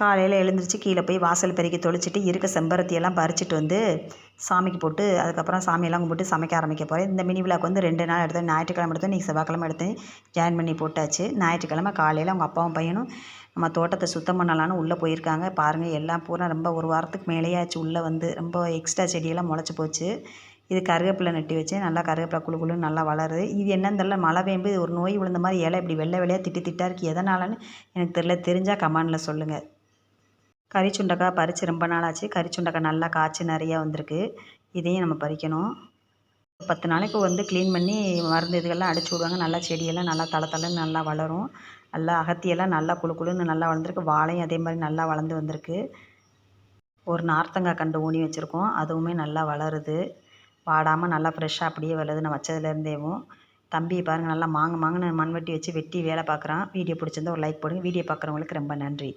காலையில் எழுந்திரிச்சு கீழே போய் வாசல் பெருக்கி தொளிச்சிட்டு இருக்க செம்பருத்தியெல்லாம் பறிச்சிட்டு வந்து சாமிக்கு போட்டு அதுக்கப்புறம் சாமியெல்லாம் கும்பிட்டு சமைக்க ஆரம்பிக்க போகிறேன் இந்த மினி விழாக்கு வந்து ரெண்டு நாள் எடுத்தேன். ஞாயிற்றுக்கிழமை எடுத்தேன் இன்றைக்கி செவ்வாய்க்கிழமை எடுத்தேன் ஜாயின் பண்ணி போட்டாச்சு. ஞாயிற்றுக்கிழமை காலையில் அவங்க அப்பாவும் பையனும் நம்ம தோட்டத்தை சுத்தம் பண்ணலான்னு உள்ளே போயிருக்காங்க. பாருங்கள் எல்லாம் பூரா ரொம்ப ஒரு வாரத்துக்கு மேலேயே ஆச்சு உள்ளே வந்து ரொம்ப எக்ஸ்ட்ரா செடியெல்லாம் முளைச்சி போச்சு. இது கருவேப்பிலை நட்டி வச்சு நல்லா கருவேப்பிலை குழு குழுன்னு நல்லா வளருது. இது என்னன்னு தெரில மழை வேம்பு ஒரு நோய் விழுந்த மாதிரி இலை இப்படி வெள்ளை வெள்ளையாக திட்டு திட்டாக இருக்குது எதனாலன்னு எனக்கு தெரில தெரிஞ்சால் கமாண்டில் சொல்லுங்கள் கறி சுண்டக்காய் பறித்து ரொம்ப நாள் ஆச்சு கறி சுண்டக்காய் நல்லா காய்ச்சி நிறையா வந்திருக்கு. இதையும் நம்ம பறிக்கணும். பத்து நாளைக்கு வந்து க்ளீன் பண்ணி மருந்து இதுகள்லாம் அடிச்சு விடுவாங்க. நல்லா செடியெல்லாம் நல்லா தள தளன்னு நல்லா வளரும். நல்லா அகத்தியெல்லாம் நல்லா குழு குழுன்னு நல்லா வளர்ந்துருக்கு. வாழையும் அதே மாதிரி நல்லா வளர்ந்து வந்திருக்கு. ஒரு நார்த்தங்காய் கண்டு ஊனி வச்சுருக்கோம். அதுவுமே நல்லா வளருது. வாடாமல் நல்லா ஃப்ரெஷ்ஷாக அப்படியே வளருது. நான் வச்சதுலேருந்தேவும். தம்பி பாருங்கள் நல்லா மாங்கு மாங்கன்னு மண்வெட்டி வச்சு வெட்டி வேலை பார்க்குறான். வீடியோ பிடிச்சிருந்தா ஒரு லைக் போடுங்க. வீடியோ பார்க்குறவங்களுக்கு ரொம்ப நன்றி.